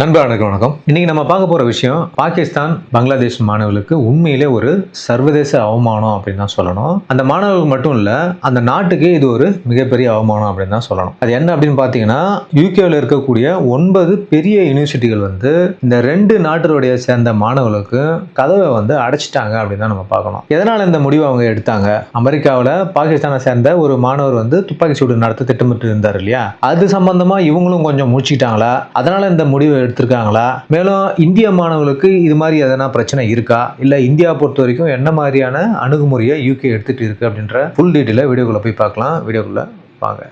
நண்பர்களுக்கு வணக்கம். இன்றைக்கி நம்ம பார்க்க போகிற விஷயம் பாகிஸ்தான் பங்களாதேஷ் மாணவர்களுக்கு உண்மையிலே ஒரு சர்வதேச அவமானம் அப்படின்னு தான் சொல்லணும். அந்த மாணவர்கள் மட்டும் இல்லை அந்த நாட்டுக்கு இது ஒரு மிகப்பெரிய அவமானம் அப்படின்னு தான் சொல்லணும். அது என்ன அப்படின்னு பார்த்தீங்கன்னா யூகேவில் இருக்கக்கூடிய ஒன்பது பெரிய யூனிவர்சிட்டிகள் வந்து இந்த ரெண்டு நாட்டினுடைய சேர்ந்த மாணவர்களுக்கு கதவை வந்து அடைச்சிட்டாங்க அப்படின்னு தான் நம்ம பார்க்கணும். எதனால் இந்த முடிவை அவங்க எடுத்தாங்க? அமெரிக்காவில் பாகிஸ்தானை சேர்ந்த ஒரு மாணவர் வந்து துப்பாக்கி சூடு நடத்த திட்டமிட்டு இருந்தார் இல்லையா? அது சம்பந்தமாக இவங்களும் கொஞ்சம் முடிச்சிட்டாங்களா அதனால் இந்த முடிவை எடுத்திருக்காங்களா? மேலும் இந்திய மாணவர்களுக்கு இது மாதிரி எதனா பிரச்சனை இருக்கா? இல்ல இந்தியா பொறுத்த வரைக்கும் என்ன மாதிரியான அணுகுமுறையை யூகே எடுத்துட்டு இருக்கு அப்படின்ற ஃபுல் டீட்டெயில வீடியோக்குள்ள போய் பார்க்கலாம். வீடியோக்குள்ள வாங்க.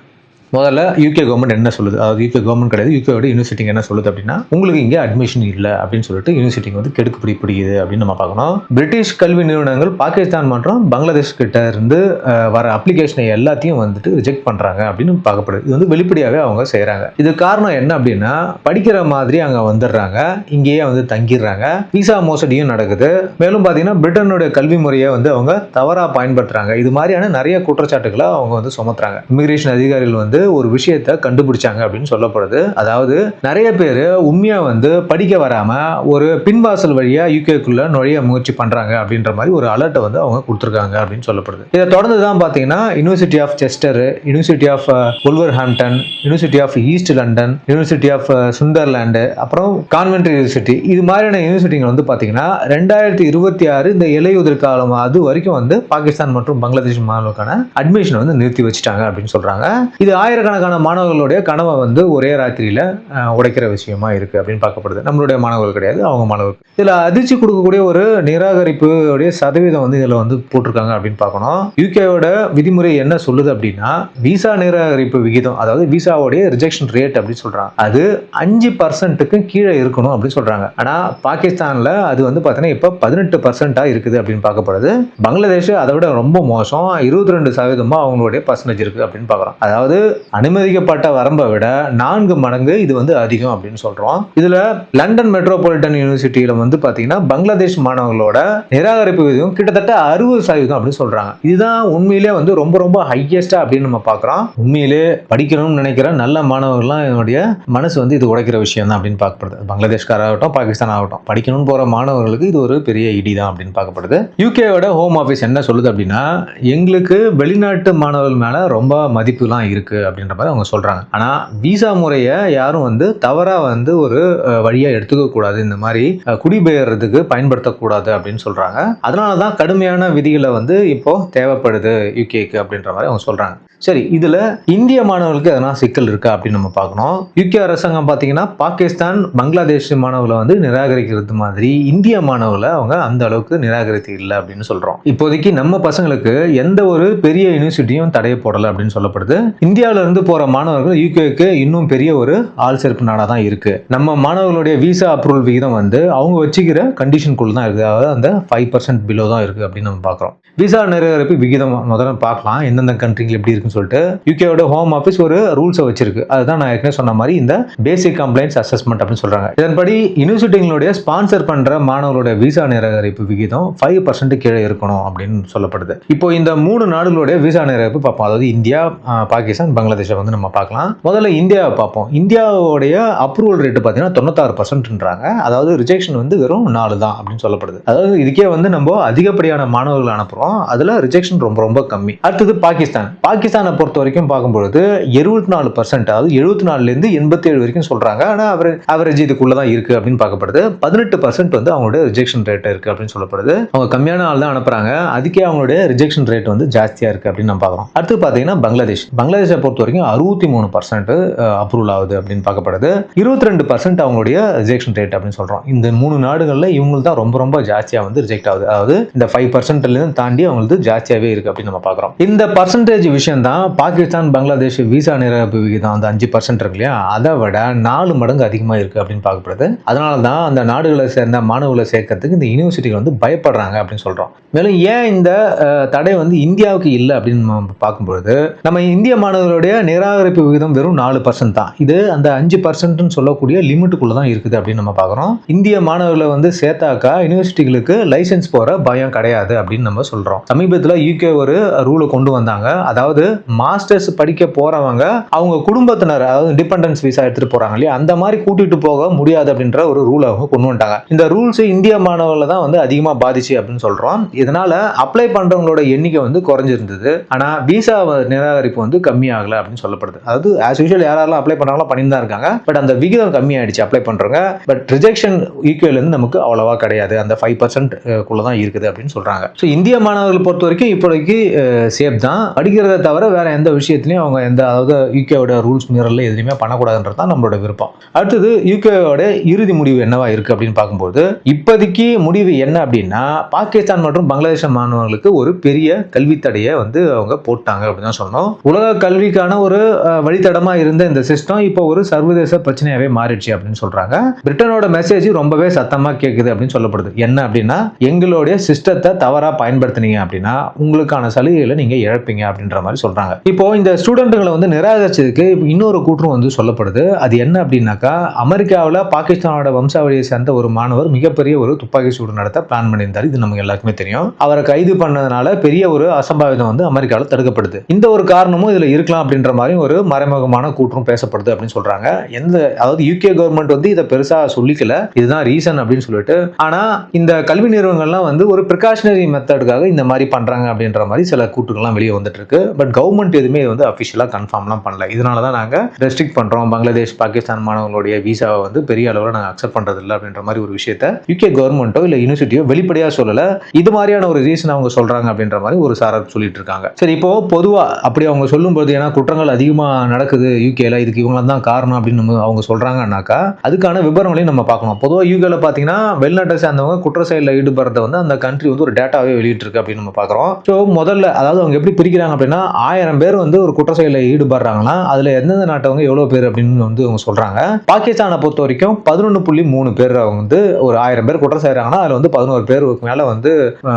முதல்ல யூகே கவர்மெண்ட் என்ன சொல்லுது? அதாவது யூகே கவர்மெண்ட் கிடையாது. யூகேவோட யூனிவர்சிட்டி என்ன சொல்லுது அப்படின்னா உங்களுக்கு இங்கே அட்மிஷன் இல்லை அப்படின்னு சொல்லிட்டு யூனிவர்சிட்டி வந்து கெடுக்கு பிடிக்குது அப்படின்னு நம்ம பார்க்கணும். பிரிட்டிஷ் கல்வி நிறுவனங்கள் பாகிஸ்தான் மற்றும் பங்களாதேஷ் கிட்ட இருந்து வர அப்ளிகேஷனை எல்லாத்தையும் வந்துட்டு ரிஜெக்ட் பண்ணுறாங்க அப்படின்னு பார்க்கப்படுது. இது வந்து வெளிப்படையாகவே அவங்க செய்கிறாங்க இது காரணம் என்ன அப்படின்னா படிக்கிற மாதிரி அங்கே வந்துடுறாங்க. இங்கேயே வந்து தங்கிடுறாங்க. விசா மோசடியும் நடக்குது. மேலும் பார்த்தீங்கன்னா பிரிட்டனுடைய கல்வி முறையை வந்து அவங்க தவறாக பயன்படுத்துகிறாங்க இது மாதிரியான நிறைய குற்றச்சாட்டுகளை அவங்க வந்து சுமத்துறாங்க. இமிகிரேஷன் அதிகாரிகள் வந்து ஒரு விஷயத்த கண்டுபிடிச்சாங்க அப்படின்னு சொல்லப்படுது. அதாவது நிறைய பேர் உண்மையா வந்து படிக்க வராம ஒரு பின்வாசல் வழியா யூகேக்குள்ள நுழைய முயற்சி பண்றாங்க அப்படின்ற மாதிரி ஒரு அலர்ட்டை வந்து அவங்க கொடுத்துருக்காங்க அப்படின்னு சொல்லப்படுது. இதை தொடர்ந்து தான் பார்த்தீங்கன்னா university of Chester university of Wolverhampton university of East London university of Sunderland அப்புறம் கான்வென்ட் யூனிவர்சிட்டி இது மாதிரியான யூனிவர்சிட்டிகள் வந்து பார்த்தீங்கன்னா ரெண்டாயிரத்தி இருபத்தி ஆறு இந்த இலையுதிர் காலம் அது வரைக்கும் வந்து பாகிஸ்தான் மற்றும் பங்களாதேஷ் மாணவர்களுக்கான அட்மிஷன் வந்து நிறுத்தி வச்சுட்டாங்க அப்படின்னு சொல்றாங்க. இது ஆயிரக்கணக்கான மாணவர்களுடைய கனவை வந்து ஒரே ராத்திரியில் உடைக்கிற விஷயமா இருக்குது அப்படின்னு பார்க்கப்படுது. நம்மளுடைய மாணவர்கள் கிடையாது அவங்க மாணவர்கள். இதில் அதிர்ச்சி கொடுக்கக்கூடிய ஒரு நிராகரிப்பு உடைய சதவீதம் வந்து இதில் வந்து போட்டிருக்காங்க அப்படின்னு பார்க்கணும். யூகேவோட விதிமுறை என்ன சொல்லுது அப்படின்னா விசா நிராகரிப்பு விகிதம் அதாவது விசாவுடைய ரிஜெக்ஷன் ரேட் அப்படின்னு சொல்கிறாங்க அது அஞ்சு பர்சன்ட்டுக்கு கீழே இருக்கணும் அப்படின்னு சொல்கிறாங்க ஆனால் பாகிஸ்தானில் அது வந்து பார்த்தீங்கன்னா இப்போ பதினெட்டு பர்சன்ட்டாக இருக்குது அப்படின்னு பார்க்கப்படுது. பங்களாதேஷ் அதை விட ரொம்ப மோசம். இருபத்தி ரெண்டு சதவீதமாக அவங்களுடைய பர்சன்டேஜ் இருக்கு அப்படின்னு பார்க்குறோம். அதாவது அனுமதிக்கப்பட்ட வரம்பை விட நான்கு மடங்கு இது வந்து அதிகம் அப்படின்னு சொல்றோம். இதுல லண்டன் மெட்ரோபாலிட்டன் யூனிவர்சிட்டியில வந்து பாத்தீங்கன்னா பங்களாதேஷ் மாணவர்களோட நிராகரிப்பு விகிதம் கிட்டத்தட்ட அறுபது சதவீதம் அப்படின்னு சொல்றாங்க. இதுதான் உண்மையிலே வந்து ரொம்ப ரொம்ப ஹையஸ்டா அப்படின்னு நம்ம பார்க்குறோம் உண்மையிலே படிக்கணும்னு நினைக்கிற நல்ல மாணவர்கள்லாம் என்னுடைய மனசு வந்து இது உடைக்கிற விஷயம் தான் அப்படின்னு பார்க்கப்படுது. பங்களாதேஷ்கார ஆகட்டும் பாகிஸ்தான் ஆகட்டும் படிக்கணும்னு போற மாணவர்களுக்கு இது ஒரு பெரிய இடி தான் அப்படின்னு பார்க்கப்படுது. யூகேவோட ஹோம் ஆஃபீஸ் என்ன சொல்லுது அப்படின்னா எங்களுக்கு வெளிநாட்டு மாணவர்கள் மேல ரொம்ப மதிப்புலாம் இருக்கு அப்படின்ற மாதிரி அவங்க சொல்றாங்க. ஆனால் விசா முறையை யாரும் வந்து தவறாக வந்து ஒரு வழியாக வழியா இந்த மாதிரி குடிபெயர்றதுக்கு பயன்படுத்தக்கூடாது அப்படின்னு சொல்றாங்க. அதனால தான் கடுமையான விதிகளை வந்து இப்போ தேவைப்படுது யூகேக்கு அப்படின்ற மாதிரி அவங்க சொல்றாங்க. சரி இதுல இந்திய மாணவர்களுக்கு எதனா சிக்கல் இருக்கா அப்படின்னு நம்ம பார்க்கணும். யூகே அரசாங்கம் பார்த்தீங்கன்னா பாகிஸ்தான் பங்களாதேஷ் மாணவர்களை வந்து நிராகரிக்கிறது மாதிரி இந்திய மாணவர்களை அவங்க அந்த அளவுக்கு நிராகரித்து இல்லை அப்படின்னு சொல்றோம். இப்போதைக்கு நம்ம பசங்களுக்கு எந்த ஒரு பெரிய யூனிவர்சிட்டியும் தடைய போடலை அப்படின்னு சொல்லப்படுது. இந்தியாவில இருந்து போற மாணவர்கள் யூகேக்கு இன்னும் பெரிய ஒரு ஆள் சேர்ப்பு நாடா தான் இருக்கு. நம்ம மாணவர்களுடைய விசா அப்ரூவல் விகிதம் வந்து அவங்க வச்சுக்கிற கண்டிஷனுக்குள்ள தான் இருக்கு. அதாவது அந்த ஃபைவ் பர்சன்ட் பிலோ தான் இருக்கு அப்படின்னு நம்ம பார்க்குறோம். விசா நிராகரிப்பு விகிதம் முதல்ல பார்க்கலாம். எந்தெந்த கண்ட்ரிகள் எப்படி அப்படின்னு சொல்லிட்டு யூகேவோட ஹோம் ஆஃபீஸ் ஒரு ரூல்ஸை வச்சிருக்கு. அதுதான் நான் ஏற்கனவே சொன்ன மாதிரி இந்த பேசிக் கம்ப்ளைண்ட்ஸ் அசஸ்மெண்ட் அப்படின்னு சொல்றாங்க. இதன்படி யூனிவர்சிட்டிகளுடைய ஸ்பான்சர் பண்ற மாணவர்களுடைய விசா நிராகரிப்பு விகிதம் ஃபைவ் பர்சன்ட் கீழே இருக்கணும் அப்படின்னு சொல்லப்படுது. இப்போ இந்த மூணு நாடுகளுடைய விசா நிராகரிப்பு பார்ப்போம். அதாவது இந்தியா பாகிஸ்தான் பங்களாதேஷை வந்து நம்ம பார்க்கலாம். முதல்ல இந்தியாவை பார்ப்போம். இந்தியாவுடைய அப்ரூவல் ரேட்டு பார்த்தீங்கன்னா தொண்ணூத்தாறு பர்சன்ட்ன்றாங்க அதாவது ரிஜெக்ஷன் வந்து வெறும் நாலு தான் அப்படின்னு சொல்லப்படுது. அதாவது இதுக்கே வந்து நம்ம அதிகப்படியான மாணவர்கள் அனுப்புறோம். அதுல ரிஜெக்ஷன் ரொம்ப ரொம்ப கம்மி. அடுத்தது பாகிஸ்தான். பாகிஸ்தான் பொறுத்த வரைக்கும் பார்க்கும்பொழுது எழுபத்தி நாலு பர்சன்ட் அதாவது எழுபத்தி நாலுலேருந்து எண்பத்தி ஏழு வரைக்கும் சொல்றாங்க. ஆனால் அவர் அவரேஜ் இதுக்குள்ளே தான் இருக்குது அப்படின்னு பார்க்கப்படுது. பதினெட்டு பர்சன்ட் வந்து அவங்களுடைய ரிஜெக்ஷன் ரேட் இருக்கு அப்படின்னு சொல்லப்படுது. அவங்க கம்மியான ஆள் தான் அனுப்புறாங்க. அதுக்கே அவங்களுடைய ரிஜெக்ஷன் ரேட் வந்து ஜாஸ்தியா இருக்கு அப்படின்னு நம்ம பார்க்குறோம். அடுத்து பார்த்தீங்கன்னா பங்களாதேஷ். பங்களாதேஷை பொறுத்த வரைக்கும் அறுபத்தி மூணு பர்சன்ட் அப்ரூவல் ஆகுது அப்படின்னு பார்க்கப்படுது. இருபத்தி ரெண்டு பர்சன்ட் அவங்களுடைய ரிஜெக்ஷன் ரேட் அப்படின்னு சொல்றோம். இந்த மூணு நாடுகளில் இவங்களுக்கு தான் ரொம்ப ரொம்ப ஜாஸ்தியாக வந்து ரிஜெக்ட் ஆகுது. அதாவது இந்த ஃபைவ் பர்சன்ட்லேருந்து தாண்டி அவங்களுக்கு ஜாஸ்தியாவே இருக்கு அப்படின்னு நம்ம பார்க்குறோம். இந்த பர்சன்டேஜ் விஷயம் தான் பாகிஸ்தான் பங்களாதேஷ் விசா நிராகரிப்பு விகிதம் அந்த அஞ்சு பர்சன்ட் இருக்கு இல்லையா? அதை விட நாலு மடங்கு அதிகமாக இருக்குது அப்படின்னு பார்க்கப்படுது. அதனால தான் அந்த நாடுகளை சேர்ந்த மாணவர்களை சேர்க்கறதுக்கு இந்த யூனிவர்சிட்டிகள் வந்து பயப்படுறாங்க அப்படின்னு சொல்கிறோம் மேலும் ஏன் இந்த தடை வந்து இந்தியாவுக்கு இல்லை அப்படின்னு நம்ம பார்க்கும்பொழுது நம்ம இந்திய மாணவர்களுடைய நிராகரிப்பு விகிதம் வெறும் நாலு பர்சன்ட் தான். இது அந்த அஞ்சு பர்சன்ட்னு சொல்லக்கூடிய லிமிட்டுக்குள்ளே தான் இருக்குது அப்படின்னு நம்ம பார்க்குறோம். இந்திய மாணவர்களை வந்து சேர்த்தாக்கா யூனிவர்சிட்டிகளுக்கு லைசன்ஸ் போகிற பயம் கிடையாது அப்படின்னு நம்ம சொல்கிறோம் சமீபத்தில் யூகே ஒரு ரூலை கொண்டு வந்தாங்க. அதாவது மாஸ்டர்ஸ் படிக்க போறவங்க அவங்க குடும்பத்தினர் அதாவது டிபெண்டன்ஸ் விசா எடுத்துட்டு போறாங்க இல்லையா? அந்த மாதிரி கூட்டிட்டு போக முடியாது அப்படின்ற ஒரு ரூல் அவங்க கொண்டு வந்துட்டாங்க. இந்த ரூல்ஸ் இந்திய மாணவர்கள் தான் வந்து அதிகமா பாதிச்சு அப்படின்னு சொல்றோம். இதனால அப்ளை பண்றவங்களோட எண்ணிக்கை வந்து குறைஞ்சிருந்தது. ஆனா விசா நிராகரிப்பு வந்து கம்மியாகல அப்படின்னு சொல்லப்படுது. அதாவது ஆஸ் யூஷுவல் யாரெல்லாம் அப்ளை பண்ணாங்களோ பண்ணி தான் இருக்காங்க. பட் அந்த விகிதம் கம்மியாயிடுச்சு அப்ளை பண்றவங்க. பட் ரிஜெக்ஷன் ஈக்குவல் வந்து நமக்கு அவ்வளவா கிடையாது. அந்த ஃபைவ் பர்சன்ட் குள்ள தான் இருக்குது அப்படின்னு சொல்றாங்க. ஸோ இந்திய மாணவர்கள் பொறுத்த வரைக்கும் இப்போதைக்கு சேஃப் தான். படிக்கிறத தவிர வேற எந்த விஷயத்துலையும் அவங்க எந்த அதாவது யூகேவோட ரூல்ஸ் மீறல எதுலையுமே பண்ணக்கூடாதுன்றது தான் நம்மளோட விருப்பம். அடுத்தது யூகேவோட இறுதி முடிவு என்னவா இருக்கு அப்படின்னு பார்க்கும்போது இப்போதைக்கு முடிவு என்ன அப்படின்னா பாகிஸ்தான் மற்றும் பங்களாதேஷ் மாணவர்களுக்கு ஒரு பெரிய கல்வி தடையை வந்து அவங்க போட்டாங்க அப்படின்னு தான் சொன்னோம் உலக கல்விக்கான ஒரு வழித்தடமா இருந்த இந்த சிஸ்டம் இப்போ ஒரு சர்வதேச பிரச்சனையாவே மாறிடுச்சு அப்படின்னு சொல்றாங்க. பிரிட்டனோட மெசேஜ் ரொம்பவே சத்தமா கேட்குது அப்படின்னு சொல்லப்படுது. என்ன அப்படின்னா எங்களுடைய சிஸ்டத்தை தவறா பயன்படுத்துனீங்க அப்படின்னா உங்களுக்கான சலுகைகளை நீங்க இழப்பீங்க அப்படின்ற மாதிரி சொல்றாங்க. இப்போ இந்த ஸ்டூடெண்ட்டுகளை வந்து நிராகரிச்சதுக்கு இன்னொரு கூற்றம் வந்து சொல்லப்படுது. அது என்ன அப்படின்னாக்கா அமெரிக்காவில் பாகிஸ்தானோட வம்சாவளியை சேர்ந்த ஒரு மாணவர் மிகப்பெரிய ஒரு துப்பாக்கி சூடு நடத்த பிளான் பண்ணியிருந்தார். இது நமக்கு எல்லாருக்குமே தெரியும். அவரை கைது பண்ணதுனால பெரிய ஒரு அசம்பாவிதம் வந்து அமெரிக்காவில் தடுக்கப்படுது இந்த ஒரு காரணமும் இதில் இருக்கலாம் அப்படின்ற மாதிரி ஒரு மறைமுகமான கூற்றும் பேசப்படுது அப்படின்னு சொல்றாங்க. எந்த அதாவது யூகே கவர்மெண்ட் வந்து இதை பெருசாக சொல்லிக்கல. இதுதான் ரீசன் அப்படின்னு சொல்லிட்டு. ஆனால் இந்த கல்வி நிறுவனங்கள்லாம் வந்து ஒரு ப்ரிகாஷனரி மெத்தடுக்காக இந்த மாதிரி பண்ணுறாங்க அப்படின்ற மாதிரி சில கூட்டுகள்லாம் வெளியே வந்துட்டு இருக்கு. பட் கவர்மெண்ட் கவர்மெண்ட் எதுவுமே வந்து அஃபிஷியலாக கன்ஃபார்ம்லாம் பண்ணல. இதனால தான் நாங்கள் ரெஸ்ட்ரிக்ட் பண்ணுறோம் பங்களாதேஷ் பாகிஸ்தான் மாணவர்களுடைய விசாவை வந்து பெரிய அளவில் நாங்கள் அக்செப்ட் பண்ணுறது இல்லை அப்படின்ற மாதிரி ஒரு விஷயத்த யூகே கவர்மெண்ட்டோ இல்லை யூனிவர்சிட்டியோ வெளிப்படையாக சொல்லலை. இது மாதிரியான ஒரு ரீசன் அவங்க சொல்கிறாங்க அப்படின்ற மாதிரி ஒரு சாரர் சொல்லிட்டு இருக்காங்க. சரி இப்போ பொதுவாக அப்படி அவங்க சொல்லும்போது ஏன்னா குற்றங்கள் அதிகமாக நடக்குது யூகேல இதுக்கு இவங்க தான் காரணம் அப்படின்னு அவங்க சொல்கிறாங்கனாக்கா அதுக்கான விவரங்களையும் நம்ம பார்க்கணும். பொதுவாக யூகேல பார்த்தீங்கன்னா வெளிநாட்டை சேர்ந்தவங்க குற்ற செயலில் ஈடுபடுறத வந்து அந்த கண்ட்ரி வந்து ஒரு டேட்டாவே வெளியிட்டிருக்கு அப்படின்னு நம்ம பார்க்குறோம். ஸோ முதல்ல அதாவது அவங்க எப்படி பிரிக்கிறாங்க அப்படின்னா ஆயிரம் பேர் வந்து ஒரு குற்ற செயலில் ஈடுபடுறாங்கன்னா அதில் எந்தெந்த நாட்டவங்க எவ்வளோ பேர் அப்படின்னு வந்து அவங்க சொல்கிறாங்க பாகிஸ்தானை பொறுத்த வரைக்கும் பதினொன்று புள்ளி மூணு பேர் அவங்க வந்து ஒரு ஆயிரம் பேர் குற்றம் செய்கிறாங்கன்னா அதில் வந்து பதினோரு பேருக்கு மேலே வந்து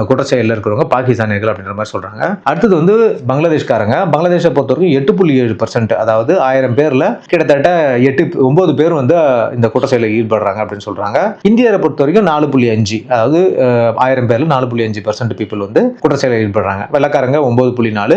குற்ற செயலில் இருக்கிறவங்க பாகிஸ்தானியர்கள் அப்படின்ற மாதிரி சொல்கிறாங்க அடுத்தது வந்து பங்களாதேஷ்காரங்க. பங்களாதேஷை பொறுத்த வரைக்கும் எட்டு புள்ளி ஏழு பர்சன்ட் அதாவது ஆயிரம் பேரில் கிட்டத்தட்ட எட்டு ஒன்பது பேர் வந்து இந்த குற்ற செயலில் ஈடுபடுறாங்க அப்படின்னு சொல்கிறாங்க இந்தியாவை பொறுத்த வரைக்கும் நாலு புள்ளி அஞ்சு அதாவது ஆயிரம் பேரில் நாலு புள்ளி அஞ்சு பர்சன்ட் பீப்புள் வந்து குற்ற செயலில் ஈடுபடுறாங்க. வெள்ளக்காரங்க ஒன்பது புள்ளி நாலு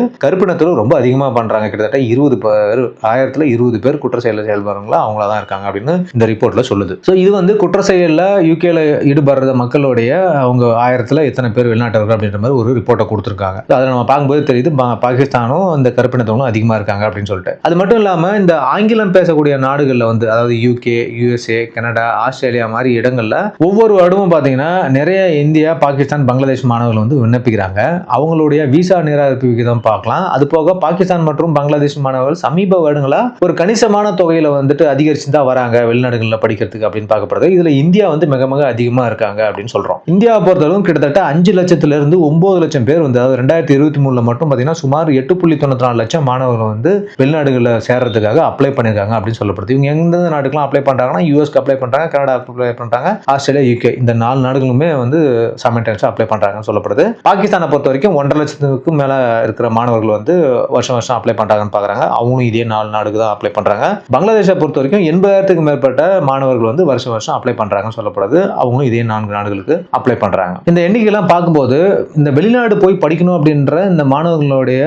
கருப்பினத்தில் ரொம்ப அதிகமாக பண்றாங்க. கிட்டத்தட்ட இருபது பேர் ஆயிரத்துல இருபது பேர் குற்ற செயலில் செயல்படுறவங்களா அவங்கள தான் இருக்காங்க அப்படின்னு இந்த ரிப்போர்ட்ல சொல்லுது. ஸோ இது வந்து குற்ற செயலில் யூகேல ஈடுபடுற மக்களுடைய அவங்க ஆயிரத்தில் எத்தனை பேர் வெளிநாட்டவர்கள் அப்படின்ற மாதிரி ஒரு ரிப்போர்ட்டை கொடுத்துருக்காங்க. அதை நம்ம பார்க்கும்போது தெரியுது பாகிஸ்தானும் அந்த கருப்பினத்தவங்களும் அதிகமாக இருக்காங்க அப்படின்னு சொல்லிட்டு. அது மட்டும் இல்லாமல் இந்த ஆங்கிலம் பேசக்கூடிய நாடுகளில் வந்து அதாவது யூகே யூஎஸ்ஏ கனடா ஆஸ்திரேலியா மாதிரி இடங்களில் ஒவ்வொரு வருடமும் பார்த்தீங்கன்னா நிறைய இந்தியா பாகிஸ்தான் பங்களாதேஷ் மாணவர்கள் வந்து விண்ணப்பிக்கிறாங்க. அவங்களுடைய விசா நிராகரிப்பு விகிதம் பார்க்கலாம். அது போக பாகிஸ்தான் மற்றும் பங்களாதேஷ் மாணவர்கள் சமீப வருடங்களா ஒரு கணிசமான தொகையில வந்துட்டு அதிகரிச்சு தான் வராங்க வெளிநாடுகளில் படிக்கிறதுக்கு அப்படின்னு பார்க்கப்படுது. இதுல இந்தியா வந்து மிக மிக அதிகமா இருக்காங்க அப்படின்னு சொல்றோம். இந்தியாவை பொறுத்தளவும் கிட்டத்தட்ட அஞ்சு லட்சத்துல இருந்து ஒன்பது லட்சம் பேர் வந்து அதாவது ரெண்டாயிரத்தி இருபத்தி மூணுல மட்டும் பார்த்தீங்கன்னா சுமார் எட்டு புள்ளி தொண்ணூத்தி நாலு லட்சம் மாணவர்கள் வந்து வெளிநாடுகளில் சேர்றதுக்காக அப்ளை பண்ணியிருக்காங்க அப்படின்னு சொல்லப்படுது. இவங்க எந்தெந்த நாட்டுக்கெல்லாம் அப்ளை பண்றாங்கன்னா யூஎஸ்க்கு அப்ளை பண்றாங்க கனடா அப்ளை பண்றாங்க ஆஸ்திரேலியா யூகே இந்த நாலு நாடுகளுமே வந்து சமன்டைம்ஸ் அப்ளை பண்றாங்கன்னு சொல்லப்படுது. பாகிஸ்தானை பொறுத்த வரைக்கும் ஒன்றரை லட்சத்துக்கும் மேல இருக்கிற மாணவர்கள் வந்து வருஷம் வருஷம் அப்ளை பண்ணுறாங்கன்னு பார்க்குறாங்க அவங்களும் இதே நாலு நாடுக்கு தான் அப்ளை பண்ணுறாங்க பங்களாதேஷை பொறுத்த வரைக்கும் எண்பதாயிரத்துக்கு மேற்பட்ட மாணவர்கள் வந்து வருஷம் வருஷம் அப்ளை பண்ணுறாங்கன்னு சொல்லப்படுது. அவங்களும் இதே நான்கு நாடுகளுக்கு அப்ளை பண்ணுறாங்க இந்த எண்ணிக்கையெல்லாம் பார்க்கும்போது இந்த வெளிநாடு போய் படிக்கணும் அப்படின்ற இந்த மாணவர்களுடைய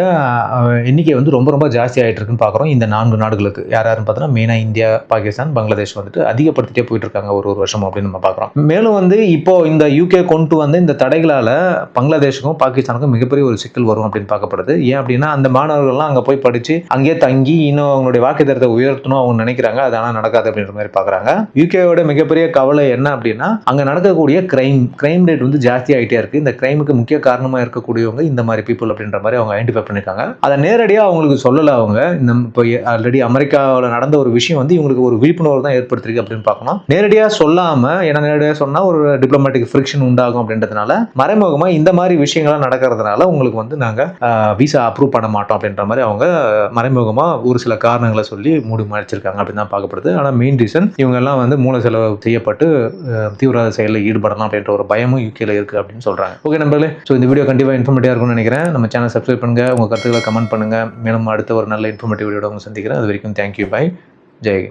எண்ணிக்கை வந்து ரொம்ப ரொம்ப ஜாஸ்தி ஆகிட்டு இருக்குன்னு பார்க்குறோம் இந்த நான்கு நாடுகளுக்கு. யார் யாருன்னு பார்த்தோன்னா மெயினாக இந்தியா பாகிஸ்தான் பங்களாதேஷ் வந்துட்டு அதிகப்படுத்திட்டே போயிட்டு இருக்காங்க ஒரு ஒரு வருஷம் அப்படின்னு நம்ம பார்க்குறோம் மேலும் வந்து இப்போ இந்த யூகே கொண்டு வந்து இந்த தடைகளால் பங்களாதேஷுக்கும் பாகிஸ்தானுக்கும் மிகப்பெரிய ஒரு சிக்கல் வரும் அப்படின்னு பார்க்கப்படுது. ஏன் அப்படின்னா அந்த மாணவர்கள்லாம் அங்கே போய் படிச்சு அங்கேயே தங்கி இன்னும் அவங்களுடைய வாக்கு தரத்தை உயர்த்தணும் அவங்க நினைக்கிறாங்க. அது ஆனால் நடக்காது அப்படின்ற மாதிரி பார்க்குறாங்க யூகேவோட மிகப்பெரிய கவலை என்ன அப்படின்னா அங்கே நடக்கக்கூடிய கிரைம் கிரைம் ரேட் வந்து ஜாஸ்தி ஆகிட்டே இருக்கு. இந்த கிரைமுக்கு முக்கிய காரணமாக இருக்கக்கூடியவங்க இந்த மாதிரி பீப்புள் அப்படின்ற மாதிரி அவங்க ஐடென்டிஃபை பண்ணியிருக்காங்க அதை நேரடியாக அவங்களுக்கு சொல்லலை அவங்க. இந்த இப்போ ஆல்ரெடி அமெரிக்காவில் நடந்த ஒரு விஷயம் வந்து இவங்களுக்கு ஒரு விழிப்புணர்வு தான் ஏற்படுத்திருக்கு அப்படின்னு பார்க்கணும். நேரடியாக சொல்லாமல் ஏன்னா நேரடியாக சொன்னால் ஒரு டிப்ளமேட்டிக் ஃப்ரிக்ஷன் உண்டாகும் அப்படின்றதுனால மறைமுகமாக இந்த மாதிரி விஷயங்கள்லாம் நடக்கிறதுனால உங்களுக்கு வந்து நாங்கள் விசா அப்ரூவ் பண்ண மாட்டோம் அப்படின்ற மாதிரி அவங்க மறைமுகமாக ஒரு சில காரணங்களை சொல்லி மூடி மறைச்சிருக்காங்க அப்படின்னு தான் பார்க்கப்படுது. ஆனால் மெயின் ரீசன் இவங்கெல்லாம் வந்து மூல செலவு செய்யப்பட்டு தீவிரவாத செயலில் ஈடுபடலாம் அப்படின்ற ஒரு பயமும் யூகேல இருக்கு அப்படின்னு சொல்கிறாங்க ஓகே நண்பர்களே ஸோ இந்த வீடியோ கண்டிப்பாக இன்ஃபர்மேட்டிவாக இருக்கும்னு நினைக்கிறேன். நம்ம சேனல் சப்ஸ்கிரைப் பண்ணுங்கள் உங்கள் கருத்துக்களை கமெண்ட் பண்ணுங்கள் மேலும் அடுத்த ஒரு நல்ல இன்ஃபர்மேட்டிவ் வீடியோட உங்களை சந்திக்கிறேன். அது வரைக்கும் தேங்க்யூ பை ஜெய்